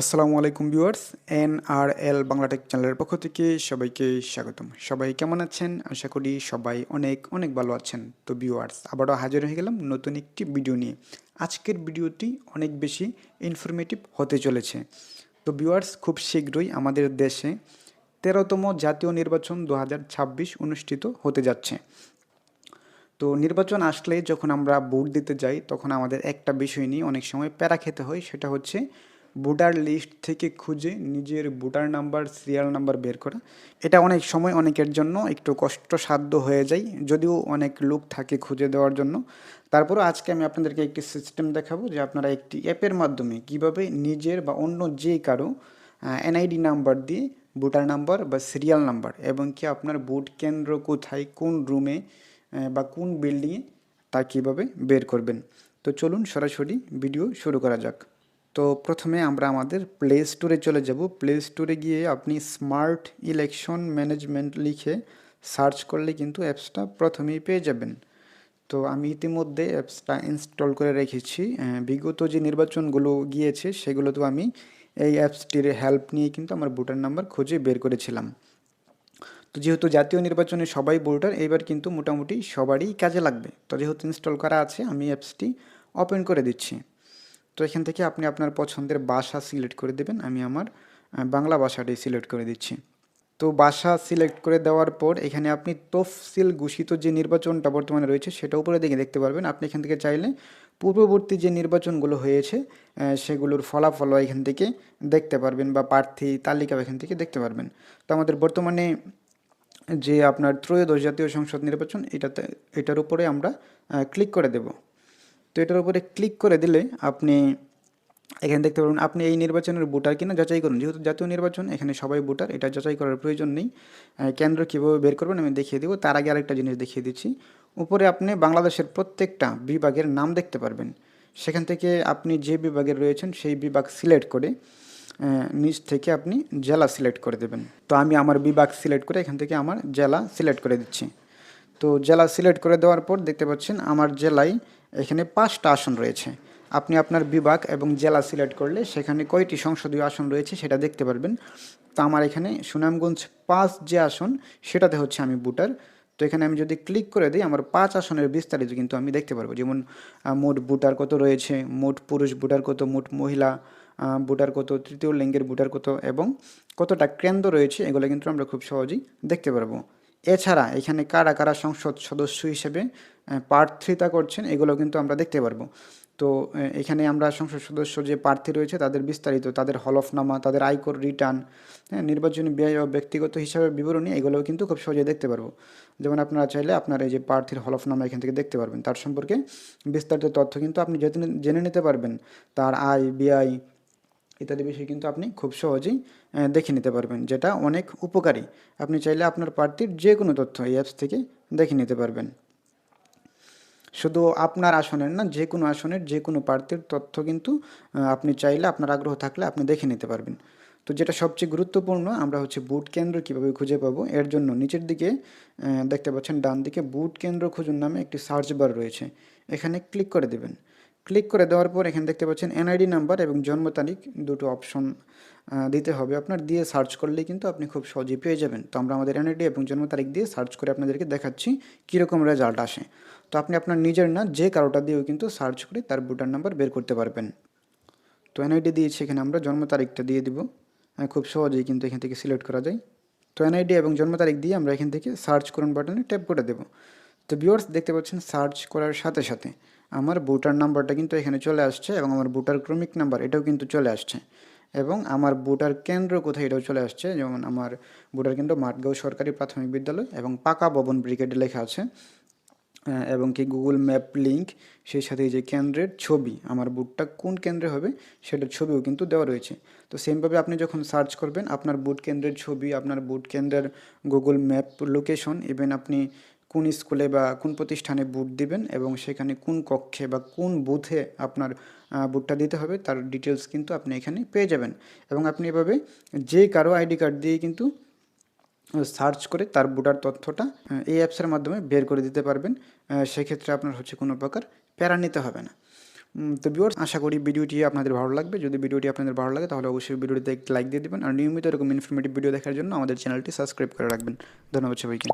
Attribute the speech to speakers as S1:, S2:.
S1: আসসালামু আলাইকুম viewers N R L Bangla tech চ্যানেলের পক্ষ থেকে সবাইকে স্বাগতম। সবাই কেমন আছেন? আশা করি সবাই অনেক অনেক ভালো আছেন। তো ভিউয়ার্স, আবারও হাজির হয়ে গেলাম নতুন একটি ভিডিও নিয়ে। আজকের ভিডিওটি অনেক বেশি ইনফরমেটিভ হতে চলেছে। তো ভিউয়ার্স, খুব শীঘ্রই আমাদের দেশে তেরোতম জাতীয় নির্বাচন দু হাজার ছাব্বিশ অনুষ্ঠিত হতে যাচ্ছে। তো নির্বাচন আসলে যখন আমরা ভোট দিতে যাই, তখন আমাদের একটা বিষয় নিয়ে অনেক সময় প্যারা খেতে হয়, সেটা হচ্ছে ভোটার লিস্ট থেকে খুঁজে নিজের ভোটার নাম্বার, সিরিয়াল নাম্বার বের করা। এটা অনেক সময় অনেকের জন্য একটু কষ্টসাধ্য হয়ে যায়, যদিও অনেক লোক থাকে খুঁজে দেওয়ার জন্য। তারপরও আজকে আমি আপনাদেরকে একটি সিস্টেম দেখাবো যে আপনারা একটি অ্যাপের মাধ্যমে কীভাবে নিজের বা অন্য যে কারও এনআইডি নাম্বার দিয়ে ভোটার নাম্বার বা সিরিয়াল নাম্বার এবং কি আপনার ভোট কেন্দ্র কোথায়, কোন রুমে বা কোন বিল্ডিংয়ে তা কীভাবে বের করবেন। তো চলুন সরাসরি ভিডিও শুরু করা যাক। তো প্রথমে আমরা আমাদের প্লে স্টোরে চলে যাব। প্লে স্টোরে গিয়ে আপনি স্মার্ট ইলেকশন ম্যানেজমেন্ট লিখে সার্চ করলে কিন্তু অ্যাপসটা প্রথমেই পেয়ে যাবেন। তো আমি ইতিমধ্যে অ্যাপসটা ইনস্টল করে রেখেছি। বিগত যে নির্বাচনগুলো গিয়েছে সেগুলো তো আমি এই অ্যাপসটির হেল্প নিয়ে কিন্তু আমার ভোটার নাম্বার খুঁজে বের করেছিলাম। তো যেহেতু জাতীয় নির্বাচনে সবাই ভোটার এবার কিন্তু মোটামুটি সবারই কাজে লাগবে। তো যেহেতু ইনস্টল করা আছে, আমি অ্যাপসটি ওপেন করে দিচ্ছি। তো এখান থেকে আপনি আপনার পছন্দের বাসা সিলেক্ট করে দেবেন। আমি আমার বাংলা ভাষাটাই সিলেক্ট করে দিচ্ছি। তো বাসা সিলেক্ট করে দেওয়ার পর এখানে আপনি তফসিল ঘোষিত যে নির্বাচনটা বর্তমানে রয়েছে সেটা উপরে দেখে দেখতে পারবেন। আপনি এখান থেকে চাইলে পূর্ববর্তী যে নির্বাচনগুলো হয়েছে সেগুলোর ফলাফলও এখান থেকে দেখতে পারবেন বা প্রার্থী তালিকা এখান থেকে দেখতে পারবেন। তো আমাদের বর্তমানে যে আপনার ত্রয়োদশ জাতীয় সংসদ নির্বাচন, এটাতে, এটার উপরে আমরা ক্লিক করে দেব। তো এটার উপরে ক্লিক করে দিলে আপনি এখানে দেখতে পারবেন আপনি এই নির্বাচনের ভোটার কিনা যাচাই করুন। যেহেতু জাতীয় নির্বাচন, এখানে সবাই ভোটার, এটা যাচাই করার প্রয়োজন নেই। কেন্দ্র কীভাবে বের করবেন আমি দেখিয়ে দেবো। তার আগে আরেকটা জিনিস দেখিয়ে দিচ্ছি। উপরে আপনি বাংলাদেশের প্রত্যেকটা বিভাগের নাম দেখতে পারবেন। সেখান থেকে আপনি যে বিভাগের রয়েছেন, সেই বিভাগ সিলেক্ট করে নিচ থেকে আপনি জেলা সিলেক্ট করে দেবেন। তো আমি আমার বিভাগ সিলেক্ট করে এখান থেকে আমার জেলা সিলেক্ট করে দিচ্ছি। তো জেলা সিলেক্ট করে দেওয়ার পর দেখতে পাচ্ছেন আমার জেলায় এখানে পাঁচটা আসন রয়েছে। আপনি আপনার বিভাগ এবং জেলা সিলেক্ট করলে সেখানে কয়টি সংসদীয় আসন রয়েছে সেটা দেখতে পারবেন। তো আমার এখানে সুনামগঞ্জ পাঁচ যে আসন সেটাতে হচ্ছে আমি ভোটার। তো এখানে আমি যদি ক্লিক করে দিই আমার পাঁচ আসনের বিস্তারিত কিন্তু আমি দেখতে পারব। যেমন মোট ভোটার কত রয়েছে, মোট পুরুষ ভোটার কত, মোট মহিলা ভোটার কত, তৃতীয় লিঙ্গের ভোটার কত এবং কতটা কেন্দ্র রয়েছে, এগুলো কিন্তু আমরা খুব সহজেই দেখতে পারব। এছাড়া এখানে কারা কারা সংসদ সদস্য হিসেবে প্রার্থিতা করছেন, এগুলো কিন্তু আমরা দেখতে পারব। তো এখানে আমরা সংসদ সদস্য যে প্রার্থী রয়েছে, তাদের বিস্তারিত, তাদের হলফনামা, তাদের আয়কর রিটার্ন হ্যাঁ নির্বাচনী ব্যয় ও ব্যক্তিগত হিসাবে বিবরণী, এগুলোও কিন্তু খুব সহজে দেখতে পারব। যেমন আপনারা চাইলে আপনার এই যে প্রার্থীর হলফনামা এখান থেকে দেখতে পারবেন। তার সম্পর্কে বিস্তারিত তথ্য কিন্তু আপনি জেনে নিতে পারবেন। তার আয়, ব্যয় ইত্যাদি বিষয় কিন্তু আপনি খুব সহজেই দেখে নিতে পারবেন, যেটা অনেক উপকারী। আপনি চাইলে আপনার প্রার্থীর যে কোনো তথ্য এই অ্যাপস থেকে দেখে নিতে পারবেন। শুধু আপনার আসনের না যে কোনো আসনের যে কোনো প্রার্থীর তথ্য কিন্তু আপনি চাইলে আপনার আগ্রহ থাকলে আপনি দেখে নিতে পারবেন। তো যেটা সবচেয়ে গুরুত্বপূর্ণ, আমরা হচ্ছে বুট কেন্দ্র কীভাবে খুঁজে পাবো, এর জন্য নিচের দিকে দেখতে পাচ্ছেন ডান দিকে বুট কেন্দ্র খুঁজুন নামে একটি সার্চ বার রয়েছে। এখানে ক্লিক করে দেবেন। ক্লিক করে দেওয়ার পর এখানে দেখতে পাচ্ছেন এনআইডি নাম্বার এবং জন্ম তারিখ দুটো অপশন দিতে হবে। আপনার দিয়ে সার্চ করলেই কিন্তু আপনি খুব সহজেই পেয়ে যাবেন। তো আমরা আমাদের এনআইডি এবং জন্ম তারিখ দিয়ে সার্চ করে আপনাদেরকে দেখাচ্ছি কীরকম রেজাল্ট আসে। তো আপনি আপনার নিজের না, যে কারোটা দিয়েও কিন্তু সার্চ করে তার ভোটার নাম্বার বের করতে পারবেন। তো এনআইডি দিয়েছি এখানে আমরা, জন্ম তারিখটা দিয়ে দিব। খুব সহজেই কিন্তু এখান থেকে সিলেক্ট করা যায়। তো এনআইডি এবং জন্ম তারিখ দিয়ে আমরা এখান থেকে সার্চ করুন বাটনে ট্যাপ করে দেবো। তো ভিউয়ার্স দেখতে পাচ্ছেন সার্চ করার সাথে সাথে আমার ভোটার নাম্বারটা কিন্তু এখানে চলে আসছে এবং আমার ভোটার ক্রমিক নাম্বার এটাও কিন্তু চলে আসছে এবং আমার ভোটার কেন্দ্র কোথায় এটাও চলে আসছে। যেমন আমার ভোটার কেন্দ্র মাঠগাঁও সরকারি প্রাথমিক বিদ্যালয় এবং পাকা ভবন ব্রিগেডে লেখা আছে। এবং কি গুগল ম্যাপ লিঙ্ক সেই সাথে যে কেন্দ্রের ছবি, আমার বুটটা কোন কেন্দ্রে হবে সেটার ছবিও কিন্তু দেওয়া রয়েছে। তো সেমভাবে আপনি যখন সার্চ করবেন, আপনার বুট কেন্দ্রের ছবি, আপনার বুট কেন্দ্রের গুগল ম্যাপ লোকেশন ইভেন আপনি কোন স্কুলে বা কোন প্রতিষ্ঠানে বুট দিবেন এবং সেখানে কোন কক্ষে বা কোন বুথে আপনার বুটটা দিতে হবে তার ডিটেলস কিন্তু আপনি এখানে পেয়ে যাবেন। এবং আপনি এভাবে যে কারও আইডি কার্ড দিয়ে কিন্তু সার্চ করে তার বুটার তথ্যটা এই অ্যাপসের মাধ্যমে বের করে দিতে পারবেন। সেক্ষেত্রে আপনার হচ্ছে কোনো প্রকার প্যারা নিতে হবে না। তো ভিউয়ার্স আশা করি ভিডিওটি আপনাদের ভালো লাগবে। যদি ভিডিওটি আপনাদের ভালো লাগে তাহলে অবশ্যই ভিডিওটিতে একটি লাইক দিয়ে দেবেন। আর নিয়মিত এরকম ইনফরমেটিভ ভিডিও দেখার জন্য আমাদের চ্যানেলটি সাবস্ক্রাইব করে রাখবেন। ধন্যবাদ সবাইকে।